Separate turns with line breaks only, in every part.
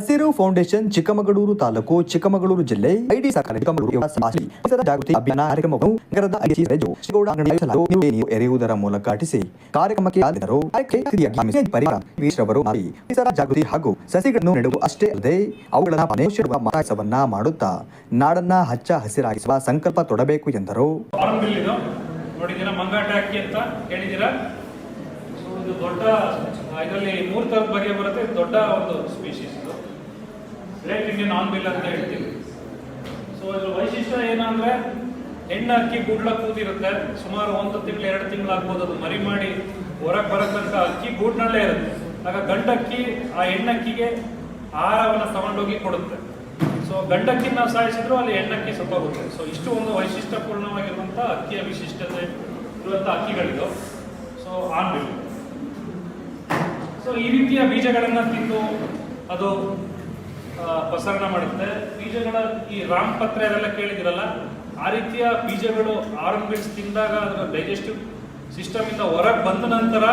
ಹಸಿರು ಫೌಂಡೇಶನ್ ಚಿಕ್ಕಮಗಳೂರು ತಾಲೂಕು, ಚಿಕ್ಕಮಗಳೂರು ಜಿಲ್ಲೆ, ಐಡಿ ಸರ್ಕಾರ ಜಾಗೃತಿ ಅಭಿಯಾನ ಕಾರ್ಯಕ್ರಮವನ್ನು ನಗರದ ಎರೆಯುವುದರ ಮೂಲಕ ಅಟಿಸಿ ಕಾರ್ಯಕ್ರಮಕ್ಕೆ ಪರಿಸರ ಜಾಗೃತಿ ಹಾಗೂ ಸಸಿಗಳನ್ನು ನೆಡುವ ಅಷ್ಟೇ ಅಲ್ಲದೆ ಅವುಗಳನ್ನು ಮಹಾಸವನ್ನ ಮಾಡುತ್ತಾ ನಾಡನ್ನ ಹಚ್ಚ ಹಸಿರಾಗಿಸುವ ಸಂಕಲ್ಪ ತೊಡಬೇಕು ಎಂದರು.
ದೊಡ್ಡ, ಇದರಲ್ಲಿ ಮೂರು ಥರದ ಬಗೆ ಬರುತ್ತೆ, ದೊಡ್ಡ ಒಂದು species great Indian hornbill ಅಂತ ಹೇಳ್ತೀವಿ. ಸೊ ಇದ್ರ ವೈಶಿಷ್ಟ್ಯ ಏನಂದ್ರೆ, ಹೆಣ್ಣು ಅಕ್ಕಿ ಗೂಡ್ಲ ಕೂತಿರುತ್ತೆ ಸುಮಾರು ಒಂದು ತಿಂಗಳು, ಎರಡು ತಿಂಗಳು ಆಗ್ಬೋದು. ಅದು ಮರಿ ಮಾಡಿ ಹೊರಗೆ ಬರತಕ್ಕ ಅಕ್ಕಿ ಗೂಡ್ನಲ್ಲೇ ಇರುತ್ತೆ. ಆಗ ಗಂಡಕ್ಕಿ, ಆ ಹೆಣ್ಣಕ್ಕಿಗೆ ಆಹಾರವನ್ನು ತಗೊಂಡೋಗಿ ಕೊಡುತ್ತೆ. ಸೊ ಗಂಡಕ್ಕಿ ನಾವು ಸಾಯಿಸಿದ್ರು ಅಲ್ಲಿ ಹೆಣ್ಣಕ್ಕಿ ಸತ್ತೋಗುತ್ತೆ ಸೊ ಇಷ್ಟು ಒಂದು ವೈಶಿಷ್ಟ್ಯಪೂರ್ಣವಾಗಿರುವಂಥ ಅಕ್ಕಿಯ ವಿಶಿಷ್ಟತೆ ಇರುವಂಥ ಅಕ್ಕಿಗಳಿದು ಸೊ ಆನ್ಬಿಲ್ ಸೊ ಈ ರೀತಿಯ ಬೀಜಗಳನ್ನು ತಿಂದು ಅದು ಪ್ರಸರಣ ಮಾಡುತ್ತೆ. ಬೀಜಗಳ ಈ ರಾಮ್ ಪತ್ರ ಅದೆಲ್ಲ ಕೇಳಿದಿರಲ್ಲ ಆ ರೀತಿಯ ಬೀಜಗಳು ಆರಂಭಿಸ್ ತಿಂದಾಗ ಅದರ ಡೈಜೆಸ್ಟಿವ್ ಸಿಸ್ಟಮ್ ಇಂದ ಹೊರಗೆ ಬಂದ ನಂತರ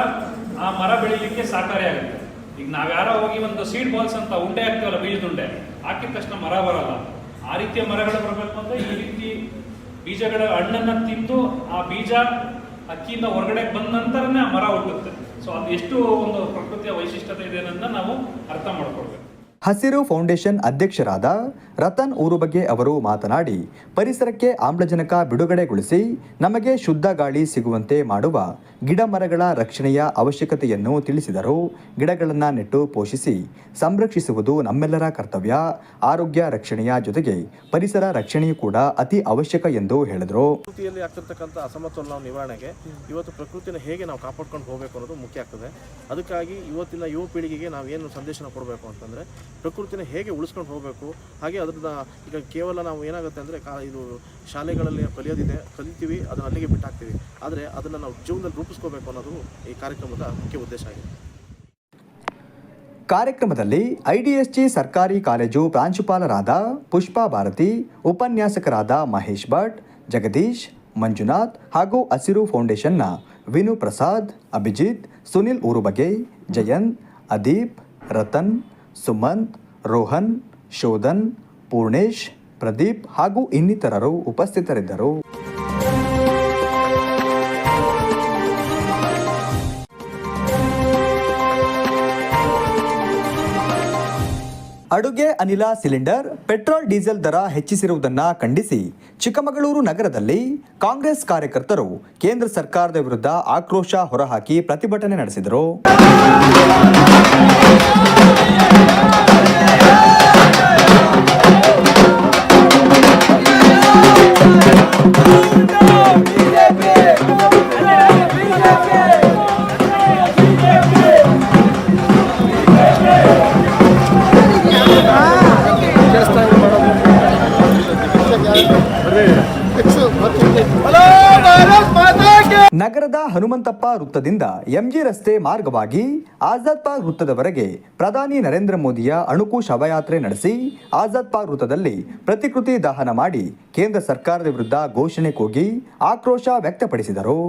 ಆ ಮರ ಬೆಳೀಲಿಕ್ಕೆ ಸಹಕಾರಿ ಆಗುತ್ತೆ. ಈಗ ನಾವ್ಯಾರೋ ಹೋಗಿ ಒಂದು ಸೀಡ್ ಬಾಲ್ಸ್ ಅಂತ ಉಂಡೆ ಹಾಕ್ತೀವಲ್ಲ, ಬೀಜದ ಉಂಡೆ, ಹಾಕಿದ ತಕ್ಷಣ ಮರ ಬರಲ್ಲ. ಆ ರೀತಿಯ ಮರಗಳು ಬರಬೇಕು ಅಂದ್ರೆ ಈ ರೀತಿ ಬೀಜಗಳ ಹಣ್ಣನ್ನು ತಿಂದು ಆ ಬೀಜ ಅಕ್ಕಿಯಿಂದ ಹೊರಗಡೆ ಬಂದ ನಂತರನೇ ಆ ಮರ ಹುಟ್ಟುತ್ತೆ. ಸೊ ಅದು ಎಷ್ಟು ಒಂದು ಪ್ರಕೃತಿಯ ವೈಶಿಷ್ಟ್ಯತೆ ಇದೆ ಅನ್ನೋದನ್ನ ನಾವು ಅರ್ಥ ಮಾಡ್ಕೊಳ್ಬೇಕು.
ಹಸಿರು ಫೌಂಡೇಶನ್ ಅಧ್ಯಕ್ಷರಾದ ರತನ್ ಊರುಬಗೆ ಅವರು ಮಾತನಾಡಿ, ಪರಿಸರಕ್ಕೆ ಆಮ್ಲಜನಕ ಬಿಡುಗಡೆಗೊಳಿಸಿ ನಮಗೆ ಶುದ್ಧ ಗಾಳಿ ಸಿಗುವಂತೆ ಮಾಡುವ ಗಿಡ ಮರಗಳ ರಕ್ಷಣೆಯ ಅವಶ್ಯಕತೆಯನ್ನು ತಿಳಿಸಿದರು. ಗಿಡಗಳನ್ನು ನೆಟ್ಟು ಪೋಷಿಸಿ ಸಂರಕ್ಷಿಸುವುದು ನಮ್ಮೆಲ್ಲರ ಕರ್ತವ್ಯ. ಆರೋಗ್ಯ ರಕ್ಷಣೆಯ ಜೊತೆಗೆ ಪರಿಸರ ರಕ್ಷಣೆಯೂ ಕೂಡ ಅತಿ ಅವಶ್ಯಕ ಎಂದು ಹೇಳಿದರು.
ಪ್ರಕೃತಿಯಲ್ಲಿ ಆಗ್ತಿರ್ತಕ್ಕಂಥ ಅಸಮತೋಲನ ನಿವಾರಣೆಗೆ ಇವತ್ತು ಪ್ರಕೃತಿನ ಹೇಗೆ ನಾವು ಕಾಪಾಡ್ಕೊಂಡು ಹೋಗಬೇಕು ಅನ್ನೋದು ಮುಖ್ಯ ಆಗ್ತದೆ. ಅದಕ್ಕಾಗಿ ಇವತ್ತಿನ ಯುವ ಪೀಳಿಗೆಗೆ ನಾವು ಏನು ಸಂದೇಶನ ಕೊಡಬೇಕು ಅಂತಂದರೆ ಪ್ರಕೃತಿನ ಹೇಗೆ ಉಳಿಸ್ಕೊಂಡು ಹೋಗಬೇಕು? ಹಾಗೆ ಅದರದ ಈಗ ಕೇವಲ ನಾವು ಏನಾಗುತ್ತೆ ಅಂದರೆ ಕಾ ಇದು ಶಾಲೆಗಳಲ್ಲಿ ಕಲಿಯೋದಿದೆ, ಕಲಿತೀವಿ, ಅದನ್ನು ಅಲ್ಲಿಗೆ ಬಿಟ್ಟಾಕ್ತೀವಿ. ಆದರೆ ಅದನ್ನು ನಾವು ಜೀವನದಲ್ಲಿ ರೂಪಿಸ್ಕೋಬೇಕು ಅನ್ನೋದು ಈ ಕಾರ್ಯಕ್ರಮದ ಮುಖ್ಯ ಉದ್ದೇಶ ಆಗಿದೆ.
ಕಾರ್ಯಕ್ರಮದಲ್ಲಿ ಐಡಿಎಸ್ಜಿ ಸರ್ಕಾರಿ ಕಾಲೇಜು ಪ್ರಾಂಶುಪಾಲರಾದ ಪುಷ್ಪಾ ಭಾರತಿ, ಉಪನ್ಯಾಸಕರಾದ ಮಹೇಶ್ ಭಟ್, ಜಗದೀಶ್, ಮಂಜುನಾಥ್ ಹಾಗೂ ಹಸಿರು ಫೌಂಡೇಶನ್ನ ವಿನು ಪ್ರಸಾದ್ ಅಭಿಜಿತ್, ಸುನಿಲ್ ಊರುಬಗೆ, ಜಯಂತ್, ಅದೀಪ್, ರತನ್ ಸುಮಂತ್, ರೋಹನ್, ಶೋಧನ್, ಪೂರ್ಣೇಶ್, ಪ್ರದೀಪ್ ಹಾಗೂ ಇನ್ನಿತರರು ಉಪಸ್ಥಿತರಿದ್ದರು. ಅಡುಗೆ ಅನಿಲ ಸಿಲಿಂಡರ್, ಪೆಟ್ರೋಲ್ ಡೀಸೆಲ್ ದರ ಹೆಚ್ಚಿಸಿರುವುದನ್ನು ಖಂಡಿಸಿ ಚಿಕ್ಕಮಗಳೂರು ನಗರದಲ್ಲಿ ಕಾಂಗ್ರೆಸ್ ಕಾರ್ಯಕರ್ತರು ಕೇಂದ್ರ ಸರ್ಕಾರದ ವಿರುದ್ಧ ಆಕ್ರೋಶ ಹೊರಹಾಕಿ ಪ್ರತಿಭಟನೆ ನಡೆಸಿದರು. Thank you. ನಗರದ ಹನುಮಂತಪ್ಪ ವೃತ್ತದಿಂದ ಎಂಜಿ ರಸ್ತೆ ಮಾರ್ಗವಾಗಿ ಆಜಾದ್ ಪಾರ್ಕ್ ವೃತ್ತದವರೆಗೆ ಪ್ರಧಾನಿ ನರೇಂದ್ರ ಮೋದಿಯ ಅಣುಕು ಶವಯಾತ್ರೆ ನಡೆಸಿ ಆಜಾದ್ ಪಾರ್ಕ್ ವೃತ್ತದಲ್ಲಿ ಪ್ರತಿಕೃತಿ ದಹನ ಮಾಡಿ ಕೇಂದ್ರ ಸರ್ಕಾರದ ವಿರುದ್ಧ ಘೋಷಣೆ ಕೂಗಿ ಆಕ್ರೋಶ ವ್ಯಕ್ತಪಡಿಸಿದರು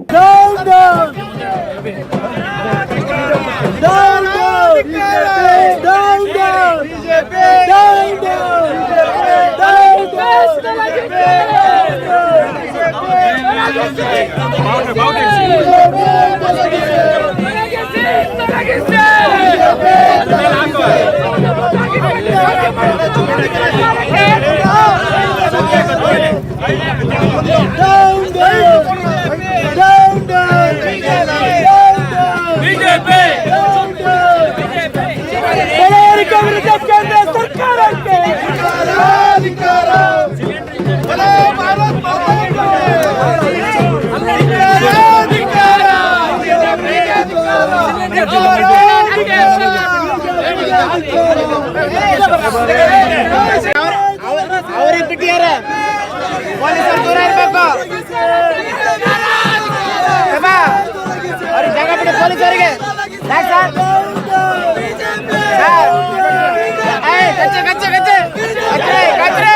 Brasil!
ಅವ್ರಿಗೆ ಬಿಟ್ಟಿಯಾರ ಪೊಲೀಸರು ದೂರ ಇರ್ಬೇಕು ಅಬ್ಬಾ, ಅವ್ರಿಗೆ ಜಾಗ ಬಿಡಿ ಪೊಲೀಸರಿಗೆ ಯಾಕ್ ಸರ್? ಸರ್, ಏಯ್, ಕಚ್ಚೆ ಕಚ್ಚೆ ಕಚ್ಚೆ ಕಚ್ರೆ ಕಚ್ರೆ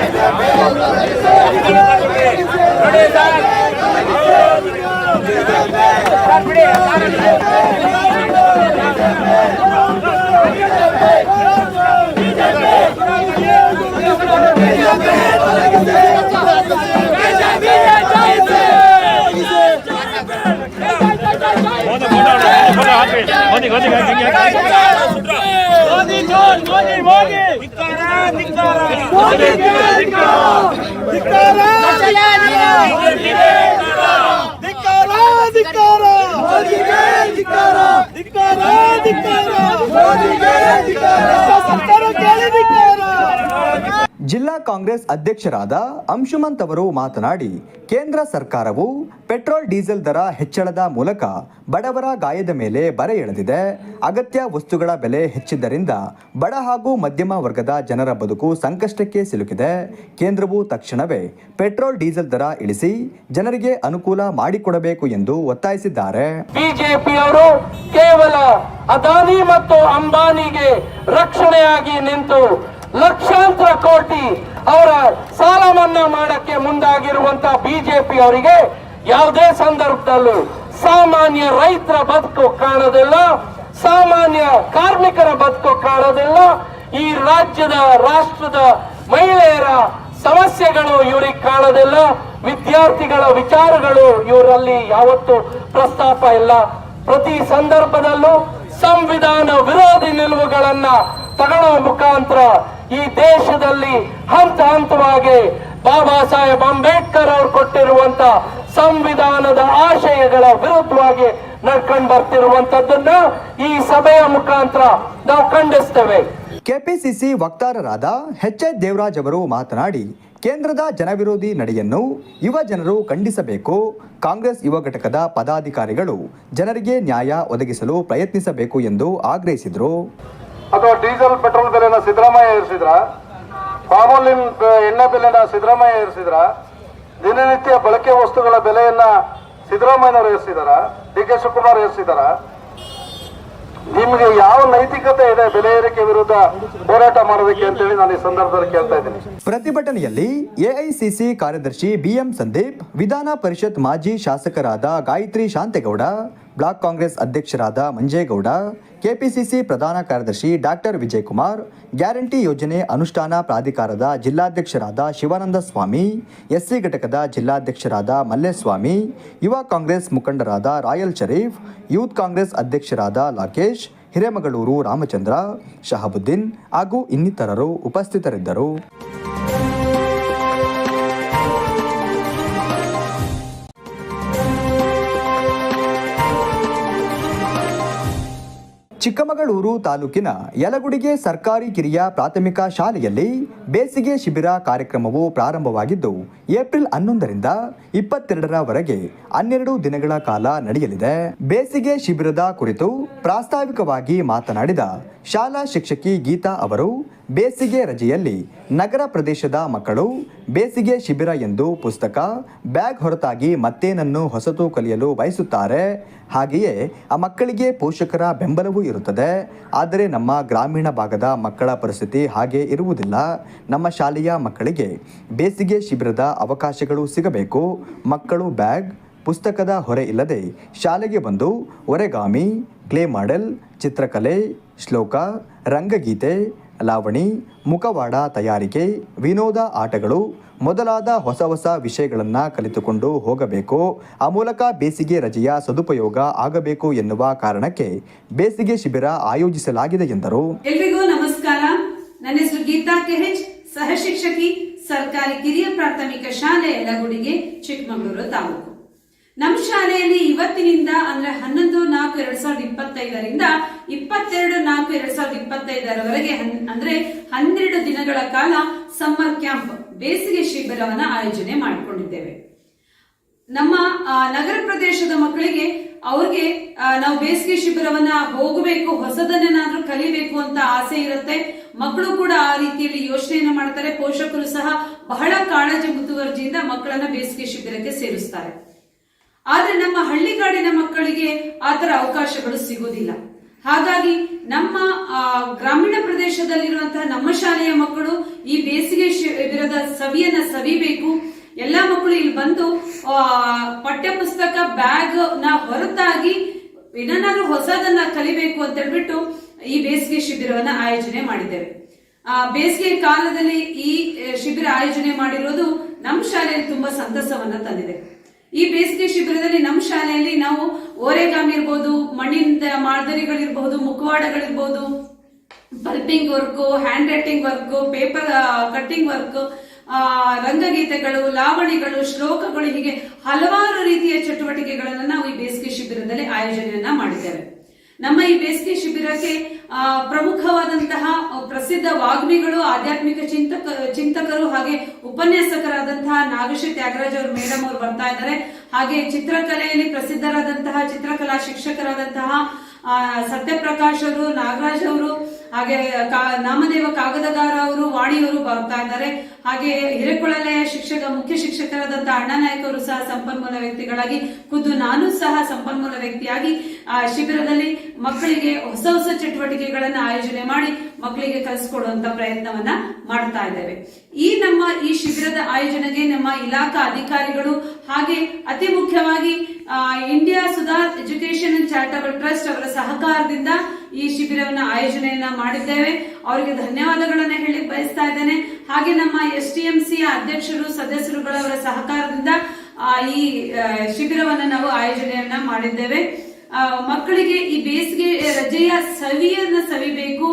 ಧಿಕಾರ ಮೋದಿಗೆ ಧಿಕಾರ
ಜಿಲ್ಲಾ ಕಾಂಗ್ರೆಸ್ ಅಧ್ಯಕ್ಷರಾದ ಅಂಶುಮಂತ್ ಅವರು ಮಾತನಾಡಿ, ಕೇಂದ್ರ ಸರ್ಕಾರವು ಪೆಟ್ರೋಲ್ ಡೀಸೆಲ್ ದರ ಹೆಚ್ಚಳದ ಮೂಲಕ ಬಡವರ ಗಾಯದ ಮೇಲೆ ಬರೆ ಎಳೆದಿದೆ. ಅಗತ್ಯ ವಸ್ತುಗಳ ಬೆಲೆ ಹೆಚ್ಚಿದ್ದರಿಂದ ಬಡ ಹಾಗೂ ಮಧ್ಯಮ ವರ್ಗದ ಜನರ ಬದುಕು ಸಂಕಷ್ಟಕ್ಕೆ ಸಿಲುಕಿದೆ. ಕೇಂದ್ರವು ತಕ್ಷಣವೇ ಪೆಟ್ರೋಲ್ ಡೀಸೆಲ್ ದರ ಇಳಿಸಿ ಜನರಿಗೆ ಅನುಕೂಲ ಮಾಡಿಕೊಡಬೇಕು ಎಂದು ಒತ್ತಾಯಿಸಿದ್ದಾರೆ.
ಬಿಜೆಪಿಯವರು ಕೇವಲ ಅದಾನಿ ಮತ್ತು ಅಂಬಾನಿಗೆ ರಕ್ಷಣೆಯಾಗಿ ನಿಂತು ಲಕ್ಷಾಂತರ ಕೋಟಿ ಅವರ ಸಾಲ ಮನ್ನಾ ಮಾಡಕ್ಕೆ ಮುಂದಾಗಿರುವಂತ ಬಿಜೆಪಿ ಅವರಿಗೆ ಯಾವುದೇ ಸಂದರ್ಭದಲ್ಲೂ ಸಾಮಾನ್ಯ ರೈತರ ಬದುಕು ಕಾಣೋದಿಲ್ಲ, ಸಾಮಾನ್ಯ ಕಾರ್ಮಿಕರ ಬದುಕು ಕಾಣೋದಿಲ್ಲ. ಈ ರಾಜ್ಯದ, ರಾಷ್ಟ್ರದ ಮಹಿಳೆಯರ ಸಮಸ್ಯೆಗಳು ಇವರಿಗೆ ಕಾಣೋದಿಲ್ಲ. ವಿದ್ಯಾರ್ಥಿಗಳ ವಿಚಾರಗಳು ಇವರಲ್ಲಿ ಯಾವತ್ತು ಪ್ರಸ್ತಾಪ ಇಲ್ಲ. ಪ್ರತಿ ಸಂದರ್ಭದಲ್ಲೂ ಸಂವಿಧಾನ ವಿರೋಧಿ ನಿಲುವುಗಳನ್ನ ತಗೊಳ್ಳೋ ಮುಖಾಂತರ ಈ ದೇಶದಲ್ಲಿ ಹಂತ ಹಂತವಾಗಿ ಬಾಬಾ ಸಾಹೇಬ್ ಅಂಬೇಡ್ಕರ್ ಅವರು ಕೊಟ್ಟಿರುವಂತ ಸಂವಿಧಾನದ ಆಶಯಗಳ ವಿರುದ್ಧವಾಗಿ ನಡ್ಕೊಂಡು ಬರ್ತಿರುವಂತದ್ದನ್ನ ಈ ಸಭೆಯ ಮುಖಾಂತರ ನಾವು ಖಂಡಿಸ್ತೇವೆ.
ಕೆಪಿಸಿಸಿ ವಕ್ತಾರರಾದ ಎಚ್ ಎಚ್ ದೇವರಾಜ್ ಅವರು ಮಾತನಾಡಿ, ಕೇಂದ್ರದ ಜನವಿರೋಧಿ ನಡೆಯನ್ನು ಯುವ ಜನರು ಖಂಡಿಸಬೇಕು, ಕಾಂಗ್ರೆಸ್ ಯುವ ಘಟಕದ ಪದಾಧಿಕಾರಿಗಳು ಜನರಿಗೆ ನ್ಯಾಯ ಒದಗಿಸಲು ಪ್ರಯತ್ನಿಸಬೇಕು ಎಂದು ಆಗ್ರಹಿಸಿದರು.
ಅಥವಾ ಡೀಸೆಲ್, ಪೆಟ್ರೋಲ್ ಬೆಲೆನ ಸಿದ್ದರಾಮಯ್ಯ ಏರಿಸಿದ್ರ? ಪಾಮೋಲಿನ್ ಎಣ್ಣೆ ಬೆಲೆನ ಸಿದ್ದರಾಮಯ್ಯ ಏರಿಸಿದ್ರ? ದಿನನಿತ್ಯ ಬಳಕೆ ವಸ್ತುಗಳ ಬೆಲೆಯನ್ನ ಸಿದ್ದರಾಮಯ್ಯನವರು ಏರಿಸಿದಾರ? ಡಿ ಕೆ ಶಿವಕುಮಾರ್ ಏರಿಸಿದಾರ? ನಿಮಗೆ ಯಾವ ನೈತಿಕತೆ ಇದೆ ಬೆಲೆ ಏರಿಕೆ ವಿರುದ್ಧ ಹೋರಾಟ ಮಾಡೋದಕ್ಕೆ ಅಂತೇಳಿ ನಾನು ಈ ಸಂದರ್ಭದಲ್ಲಿ ಕೇಳ್ತಾ ಇದ್ದೀನಿ.
ಪ್ರತಿಭಟನೆಯಲ್ಲಿ ಎಐಸಿಸಿ ಕಾರ್ಯದರ್ಶಿ ಬಿಎಂ ಸಂದೀಪ್, ವಿಧಾನ ಪರಿಷತ್ ಮಾಜಿ ಶಾಸಕರಾದ ಗಾಯತ್ರಿ ಶಾಂತೇಗೌಡ ಬ್ಲಾಕ್ ಕಾಂಗ್ರೆಸ್ ಅಧ್ಯಕ್ಷರಾದ ಮಂಜೇಗೌಡ, ಕೆಪಿಸಿಸಿ ಪ್ರಧಾನ ಕಾರ್ಯದರ್ಶಿ ಡಾಕ್ಟರ್ ವಿಜಯಕುಮಾರ್, ಗ್ಯಾರಂಟಿ ಯೋಜನೆ ಅನುಷ್ಠಾನ ಪ್ರಾಧಿಕಾರದ ಜಿಲ್ಲಾಧ್ಯಕ್ಷರಾದ ಶಿವಾನಂದ ಸ್ವಾಮಿ, ಎಸ್ಸಿ ಘಟಕದ ಜಿಲ್ಲಾಧ್ಯಕ್ಷರಾದ ಮಲ್ಲೇಸ್ವಾಮಿ, ಯುವ ಕಾಂಗ್ರೆಸ್ ಮುಖಂಡರಾದ ರಾಯಲ್ ಶರೀಫ್, ಯೂತ್ ಕಾಂಗ್ರೆಸ್ ಅಧ್ಯಕ್ಷರಾದ ಲಾಕೇಶ್ ಹಿರೇಮಗಳೂರು ರಾಮಚಂದ್ರ, ಶಹಬುದ್ದೀನ್ ಹಾಗೂ ಇನ್ನಿತರರು ಉಪಸ್ಥಿತರಿದ್ದರು. ಚಿಕ್ಕಮಗಳೂರು ತಾಲೂಕಿನ ಯಲಗುಡಿಗೆ ಸರ್ಕಾರಿ ಕಿರಿಯ ಪ್ರಾಥಮಿಕ ಶಾಲೆಯಲ್ಲಿ ಬೇಸಿಗೆ ಶಿಬಿರ ಕಾರ್ಯಕ್ರಮವು ಪ್ರಾರಂಭವಾಗಿದ್ದು, ಏಪ್ರಿಲ್ ಹನ್ನೊಂದರಿಂದ ಇಪ್ಪತ್ತೆರಡರವರೆಗೆ ಹನ್ನೆರಡು ದಿನಗಳ ಕಾಲ ನಡೆಯಲಿದೆ. ಬೇಸಿಗೆ ಶಿಬಿರದ ಕುರಿತು ಪ್ರಾಸ್ತಾವಿಕವಾಗಿ ಮಾತನಾಡಿದ ಶಾಲಾ ಶಿಕ್ಷಕಿ ಗೀತಾ ಅವರು ಬೇಸಿಗೆ ರಜೆಯಲ್ಲಿ ನಗರ ಪ್ರದೇಶದ ಮಕ್ಕಳು ಬೇಸಿಗೆ ಶಿಬಿರ ಎಂದು ಪುಸ್ತಕ, ಬ್ಯಾಗ್ ಹೊರತಾಗಿ ಮತ್ತೇನನ್ನು ಹೊಸತು ಕಲಿಯಲು ಬಯಸುತ್ತಾರೆ. ಹಾಗೆಯೇ ಆ ಮಕ್ಕಳಿಗೆ ಪೋಷಕರ ಬೆಂಬಲವೂ ಇರುತ್ತದೆ. ಆದರೆ ನಮ್ಮ ಗ್ರಾಮೀಣ ಭಾಗದ ಮಕ್ಕಳ ಪರಿಸ್ಥಿತಿ ಹಾಗೆ ಇರುವುದಿಲ್ಲ. ನಮ್ಮ ಶಾಲೆಯ ಮಕ್ಕಳಿಗೆ ಬೇಸಿಗೆ ಶಿಬಿರದ ಅವಕಾಶಗಳು ಸಿಗಬೇಕು. ಮಕ್ಕಳು ಬ್ಯಾಗ್, ಪುಸ್ತಕದ ಹೊರೆ ಇಲ್ಲದೆ ಶಾಲೆಗೆ ಬಂದು ಒರೆಗಾಮಿ, ಕ್ಲೇ ಮಾಡೆಲ್, ಚಿತ್ರಕಲೆ, ಶ್ಲೋಕ, ರಂಗಗೀತೆ ಲಾವಣಿ, ಮುಖವಾಡ ತಯಾರಿಕೆ, ವಿನೋದ ಆಟಗಳು, ಮೊದಲಾದ ಹೊಸ ಹೊಸ ವಿಷಯಗಳನ್ನು ಕಲಿತುಕೊಂಡು ಹೋಗಬೇಕು. ಆ ಮೂಲಕ ಬೇಸಿಗೆ ರಜೆಯ ಸದುಪಯೋಗ ಆಗಬೇಕು ಎನ್ನುವ ಕಾರಣಕ್ಕೆ ಬೇಸಿಗೆ ಶಿಬಿರ ಆಯೋಜಿಸಲಾಗಿದೆ ಎಂದರು.
ಎಲ್ರಿಗೂ ನಮಸ್ಕಾರ. ನನ್ನ ಹೆಸರು ಗೀತಾ ಕೆಹೆಚ್. ಸಹ ಶಿಕ್ಷಕಿ, ಸರ್ಕಾರಿ ಕಿರಿಯ ಪ್ರಾಥಮಿಕ ಶಾಲೆ ಯಲಗುಡಿಗೆ, ಚಿಕ್ಕಮಗಳೂರು ತಾಲೂಕು. ನಮ್ಮ ಶಾಲೆಯಲ್ಲಿ ಇವತ್ತಿನಿಂದ ಅಂದ್ರೆ ಹನ್ನೊಂದು ನಾಲ್ಕು ಎರಡ್ ಸಾವಿರದ ಇಪ್ಪತ್ತೈದರಿಂದ ಇಪ್ಪತ್ತೆರಡು ನಾಲ್ಕು ಎರಡ್ ಸಾವಿರದ ಇಪ್ಪತ್ತೈದರವರೆಗೆ ಅಂದ್ರೆ ಹನ್ನೆರಡು ದಿನಗಳ ಕಾಲ ಸಮ್ಮರ್ ಕ್ಯಾಂಪ್ ಬೇಸಿಗೆ ಶಿಬಿರವನ್ನ ಆಯೋಜನೆ ಮಾಡಿಕೊಂಡಿದ್ದೇವೆ. ನಮ್ಮ ನಗರ ಪ್ರದೇಶದ ಮಕ್ಕಳಿಗೆ ಅವ್ರಿಗೆ ನಾವು ಬೇಸಿಗೆ ಶಿಬಿರವನ್ನ ಹೋಗಬೇಕು, ಹೊಸದನ್ನೇನಾದ್ರೂ ಕಲಿಬೇಕು ಅಂತ ಆಸೆ ಇರುತ್ತೆ. ಮಕ್ಕಳು ಕೂಡ ಆ ರೀತಿಯಲ್ಲಿ ಯೋಚನೆಯನ್ನು ಮಾಡ್ತಾರೆ. ಪೋಷಕರು ಸಹ ಬಹಳ ಕಾಳಜಿ ಮುತುವರ್ಜಿಯಿಂದ ಮಕ್ಕಳನ್ನ ಬೇಸಿಗೆ ಶಿಬಿರಕ್ಕೆ ಸೇರಿಸ್ತಾರೆ. ಆದ್ರೆ ನಮ್ಮ ಹಳ್ಳಿಗಾಡಿನ ಮಕ್ಕಳಿಗೆ ಆತರ ಅವಕಾಶಗಳು ಸಿಗೋದಿಲ್ಲ. ಹಾಗಾಗಿ ನಮ್ಮ ಗ್ರಾಮೀಣ ಪ್ರದೇಶದಲ್ಲಿರುವಂತಹ ನಮ್ಮ ಶಾಲೆಯ ಮಕ್ಕಳು ಈ ಬೇಸಿಗೆ ಶಿಬಿರದ ಸವಿಯನ್ನ ಸವಿಬೇಕು. ಎಲ್ಲಾ ಮಕ್ಕಳು ಇಲ್ಲಿ ಬಂದು ಪಠ್ಯ ಪುಸ್ತಕ ಬ್ಯಾಗ್ನ ಹೊರತಾಗಿ ಏನನ್ನಾದ್ರೂ ಹೊಸದನ್ನ ಕಲಿಬೇಕು ಅಂತ ಹೇಳ್ಬಿಟ್ಟು ಈ ಬೇಸಿಗೆ ಶಿಬಿರವನ್ನ ಆಯೋಜನೆ ಮಾಡಿದ್ದೇವೆ. ಆ, ಬೇಸಿಗೆ ಕಾಲದಲ್ಲಿ ಈ ಶಿಬಿರ ಆಯೋಜನೆ ಮಾಡಿರೋದು ನಮ್ಮ ಶಾಲೆಯಲ್ಲಿ ತುಂಬಾ ಸಂತಸವನ್ನ ತಂದಿದೆ. ಈ ಬೇಸಿಗೆ ಶಿಬಿರದಲ್ಲಿ ನಮ್ಮ ಶಾಲೆಯಲ್ಲಿ ನಾವು ಓರೆಗಾಮ್ ಇರ್ಬೋದು ಮಣ್ಣಿನಿಂದ ಮಾದರಿಗಳಿರ್ಬಹುದು ಮುಖವಾಡಗಳಿರ್ಬೋದು pulping work, hand writing work, paper cutting work ರಂಗಗೀತೆಗಳು, ಲಾವಣಿಗಳು, ಶ್ಲೋಕಗಳು, ಹೀಗೆ ಹಲವಾರು ರೀತಿಯ ಚಟುವಟಿಕೆಗಳನ್ನು ನಾವು ಈ ಬೇಸಿಗೆ ಶಿಬಿರದಲ್ಲಿ ಆಯೋಜನೆಯನ್ನ ಮಾಡಿದ್ದೇವೆ. ನಮ್ಮ ಈ ಬೇಸಿಗೆ ಶಿಬಿರಕ್ಕೆ ಪ್ರಮುಖವಾದಂತಹ ಪ್ರಸಿದ್ಧ ವಾಗ್ಮಿಗಳು, ಆಧ್ಯಾತ್ಮಿಕ ಚಿಂತಕ, ಚಿಂತಕರು ಹಾಗೆ ಉಪನ್ಯಾಸಕರಾದಂತಹ ನಾಗಶ್ರೀ ತ್ಯಾಗರಾಜ್ ಅವರು ಮೇಡಮ್ ಅವರು ಬರ್ತಾ ಇದ್ದಾರೆ. ಹಾಗೆ ಚಿತ್ರಕಲೆಯಲ್ಲಿ ಪ್ರಸಿದ್ಧರಾದಂತಹ ಚಿತ್ರಕಲಾ ಶಿಕ್ಷಕರಾದಂತಹ ಸತ್ಯಪ್ರಕಾಶ್ ಅವರು, ನಾಗರಾಜ್ ಅವರು ಹಾಗೆ ನಾಮದೇವ ಕಾಗದಗಾರ ಅವರು, ವಾಣಿಯವರು ಬರ್ತಾ ಇದ್ದಾರೆ. ಹಾಗೆ ಹಿರೇಕೊಳಲೆಯ ಶಿಕ್ಷಕ, ಮುಖ್ಯ ಶಿಕ್ಷಕರಾದಂತಹ ಅಣ್ಣ ನಾಯ್ಕ ಅವರು ಸಹ ಸಂಪನ್ಮೂಲ ವ್ಯಕ್ತಿಗಳಾಗಿ, ಖುದ್ದು ನಾನು ಸಹ ಸಂಪನ್ಮೂಲ ವ್ಯಕ್ತಿಯಾಗಿ, ಆ, ಶಿಬಿರದಲ್ಲಿ ಮಕ್ಕಳಿಗೆ ಹೊಸ ಹೊಸ ಚಟುವಟಿಕೆಗಳನ್ನ ಆಯೋಜನೆ ಮಾಡಿ ಮಕ್ಕಳಿಗೆ ಕಲಿಸ್ಕೊಡುವಂತ ಪ್ರಯತ್ನವನ್ನ ಮಾಡ್ತಾ ಇದ್ದೇವೆ. ಈ ನಮ್ಮ ಈ ಶಿಬಿರದ ಆಯೋಜನೆಗೆ ನಮ್ಮ ಇಲಾಖಾ ಅಧಿಕಾರಿಗಳು ಹಾಗೆ ಅತಿ ಮುಖ್ಯವಾಗಿ India Sudhar education and charitable trust ಅವರ ಸಹಕಾರದಿಂದ ಈ ಶಿಬಿರವನ್ನ ಆಯೋಜನೆಯನ್ನ ಮಾಡಿದ್ದೇವೆ. ಅವರಿಗೆ ಧನ್ಯವಾದಗಳನ್ನ ಹೇಳಿ ಬಯಸ್ತಾ ಇದ್ದೇನೆ. ಹಾಗೆ ನಮ್ಮ ಎಸ್ ಟಿ ಎಂ ಸಿ ಅಧ್ಯಕ್ಷರು ಸದಸ್ಯರುಗಳವರ ಸಹಕಾರದಿಂದ ಈ ಶಿಬಿರವನ್ನ ನಾವು ಆಯೋಜನೆಯನ್ನ ಮಾಡಿದ್ದೇವೆ. ಮಕ್ಕಳಿಗೆ ಈ ಬೇಸಿಗೆ ರಜೆಯ ಸವಿಯನ್ನ ಸವಿಬೇಕು,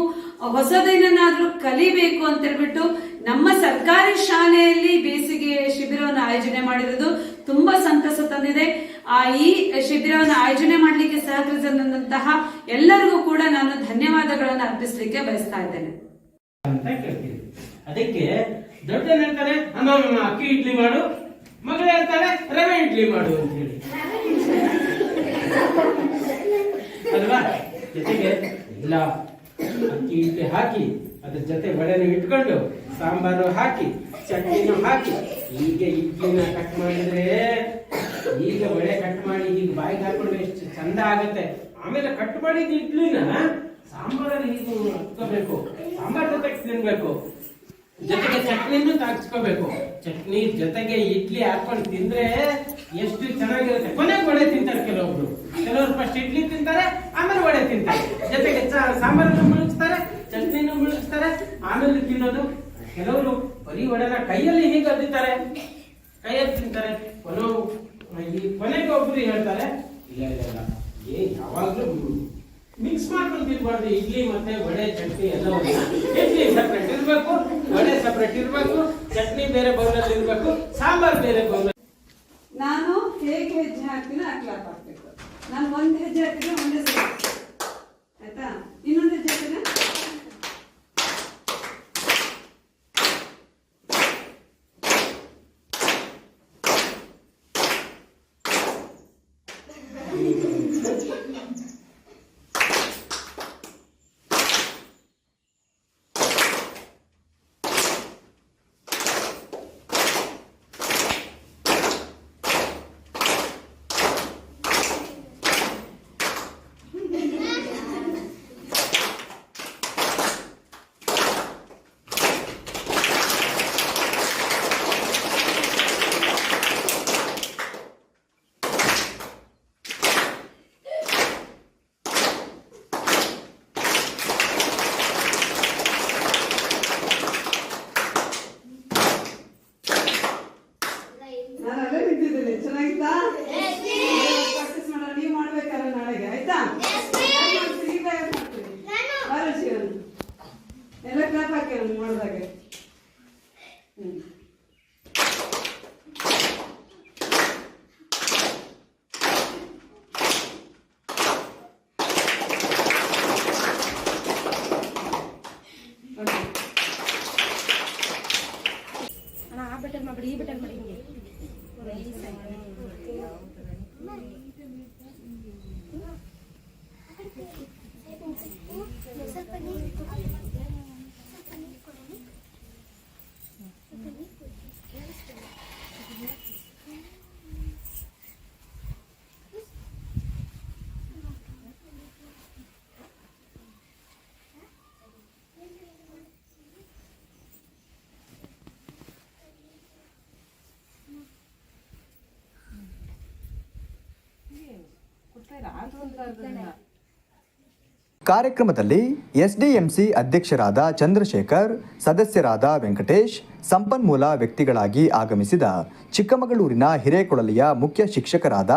ಹೊಸದೇನನ್ನಾದ್ರೂ ಕಲಿಬೇಕು ಅಂತ ಹೇಳ್ಬಿಟ್ಟು ನಮ್ಮ ಸರ್ಕಾರಿ ಶಾಲೆಯಲ್ಲಿ ಬೇಸಿಗೆ ಶಿಬಿರವನ್ನು ಆಯೋಜನೆ ಮಾಡಿರೋದು ತುಂಬಾ ಸಂತಸ ತಂದಿದೆ. ಆ ಈ ಶಿಬಿರವನ್ನು ಆಯೋಜನೆ ಮಾಡಲಿಕ್ಕೆ ಸಹಕರಿಸಿದಂತಹ ಎಲ್ಲರಿಗೂ ಕೂಡ ನಾನು ಧನ್ಯವಾದಗಳನ್ನು ಅರ್ಪಿಸಲಿಕ್ಕೆ ಬಯಸ್ತಾ ಇದ್ದೇನೆ.
ಅಂತ ಹೇಳ್ತೀನಿ ಅದಕ್ಕೆ ದೊಡ್ಡ ಹೇಳ್ತಾರೆ ಅಮ್ಮ ಅಕ್ಕಿ ಇಡ್ಲಿ ಮಾಡು, ಮಗಳು ಹೇಳ್ತಾರೆ ರವೆ ಇಡ್ಲಿ ಮಾಡು ಅಂತ ಹೇಳಿ. ಅಲ್ವಾ? ಜೊತೆಗೆ ಇಲ್ಲ ಅಕ್ಕಿ ಇಡ್ಲಿ ಹಾಕಿ, ಅದ್ರ ಜೊತೆ ವಡೆನು ಇಟ್ಕೊಂಡು, ಸಾಂಬಾರು ಹಾಕಿ, ಚಟ್ನಿನೂ ಹಾಕಿ, ಹೀಗೆ ಇಡ್ಲಿನ ಕಟ್ ಮಾಡಿದ್ರೆ ಈಗ ವಡೆ ಕಟ್ ಮಾಡಿ, ಈಗ ಬಾಯಿಗೆ ಹಾಕೊಂಡು ಎಷ್ಟು ಚಂದ ಆಗುತ್ತೆ. ಆಮೇಲೆ ಕಟ್ ಮಾಡಿದ ಇಡ್ಲಿನ ಸಾಂಬಾರಲ್ಲಿ ಈಗ ಹಚ್ಕೋಬೇಕು ಸಾಂಬಾರ್ ಜೊತೆಗೆ ತಿನ್ಬೇಕು. ಜೊತೆಗೆ ಚಟ್ನಿನೂ ತಾಕ್ಸ್ಕೋಬೇಕು ಚಟ್ನಿ ಜೊತೆಗೆ ಇಡ್ಲಿ ಹಾಕೊಂಡು ತಿಂದ್ರೆ ಎಷ್ಟು ಚೆನ್ನಾಗಿರುತ್ತೆ. ಕೊನೆಗೆ ವಡೆ ತಿಂತಾರೆ ಕೆಲವೊಬ್ರು. ಕೆಲವರು ಫಸ್ಟ್ ಇಡ್ಲಿ ತಿಂತಾರೆ, ಆಮೇಲೆ ವಡೆ ತಿಂತಾರೆ. ಜೊತೆಗೆ ಸಾಂಬಾರನ್ನು ಮುಳುಗಿಸ್ತಾರೆ, ಚಟ್ನಿನೂ ಮುಳುಗಿಸ್ತಾರೆ, ಆಮೇಲೆ ತಿನ್ನೋದು. ಕೆಲವರು ಬರೀ ವಡೆನ ಕೈಯಲ್ಲಿ ಹೀಗೆ ಅದ್ದಿತಾರೆ ಕೈಯಲ್ಲಿ ತಿಂತಾರೆ. ಕೊನೆ ಈ ಕೊನೆಗೆ ಒಬ್ರು ಹೇಳ್ತಾರೆ, ಇಲ್ಲ ಇಲ್ಲ ಇಲ್ಲ. ಏ, ಯಾವಾಗ್ಲೂ ಮಿಕ್ಸ್ ಮಾಡ್ಕೊಂಡು ತಿನ್ಬಾರ್ದು. ಇಡ್ಲಿ ಮತ್ತೆ ವಡೆ, ಚಟ್ನಿ ಎಲ್ಲ ಇಡ್ಲಿ ಸಪ್ರೇಟ್ ಇರಬೇಕು, ವಡೆ ಸಪ್ರೇಟ್ ಇರಬೇಕು, ಚಟ್ನಿ ಬೇರೆ ಬೌಲಲ್ಲಿ ಇರಬೇಕು, ಸಾಂಬಾರ್ ಬೇರೆ ಬೌಲ್
ನಾನು ಹೇಗೆ ಹೆಜ್ಜೆ ಹಾಕ್ತೀನಿ ಆ ಹಾಕ್ಬೇಕು. ನಾನು ಒಂದ್ ಹೆಜ್ಜೆ ಹಾಕಿದ್ರೆ ಒಂದೇ ಆಯ್ತಾ? ಇನ್ನೊಂದು ಹೆಜ್ಜೆ ಹಾಕಿದ್ರೆ?
ಕಾರ್ಯಕ್ರಮದಲ್ಲಿ ಎಸ್ಡಿಎಂಸಿ ಅಧ್ಯಕ್ಷರಾದ ಚಂದ್ರಶೇಖರ್, ಸದಸ್ಯರಾದ ವೆಂಕಟೇಶ್, ಸಂಪನ್ಮೂಲ ವ್ಯಕ್ತಿಗಳಾಗಿ ಆಗಮಿಸಿದ ಚಿಕ್ಕಮಗಳೂರಿನ ಹಿರೇಕೊಳಲಿಯ ಮುಖ್ಯ ಶಿಕ್ಷಕರಾದ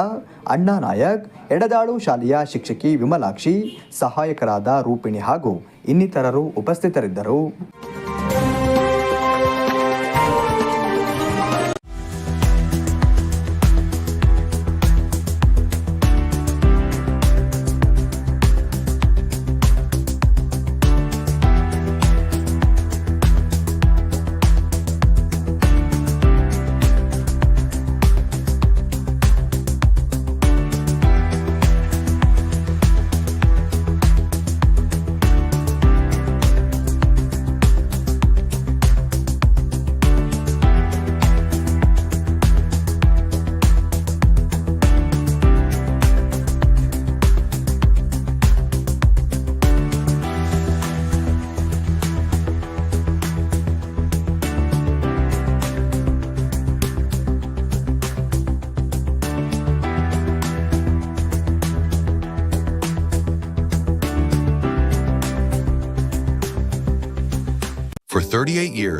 ಅಣ್ಣಾ ನಾಯಕ್, ಎಡದಾಳು ಶಾಲೆಯ ಶಿಕ್ಷಕಿ ವಿಮಲಾಕ್ಷಿ, ಸಹಾಯಕರಾದ ರೂಪಿಣಿ ಹಾಗೂ ಇನ್ನಿತರರು ಉಪಸ್ಥಿತರಿದ್ದರು.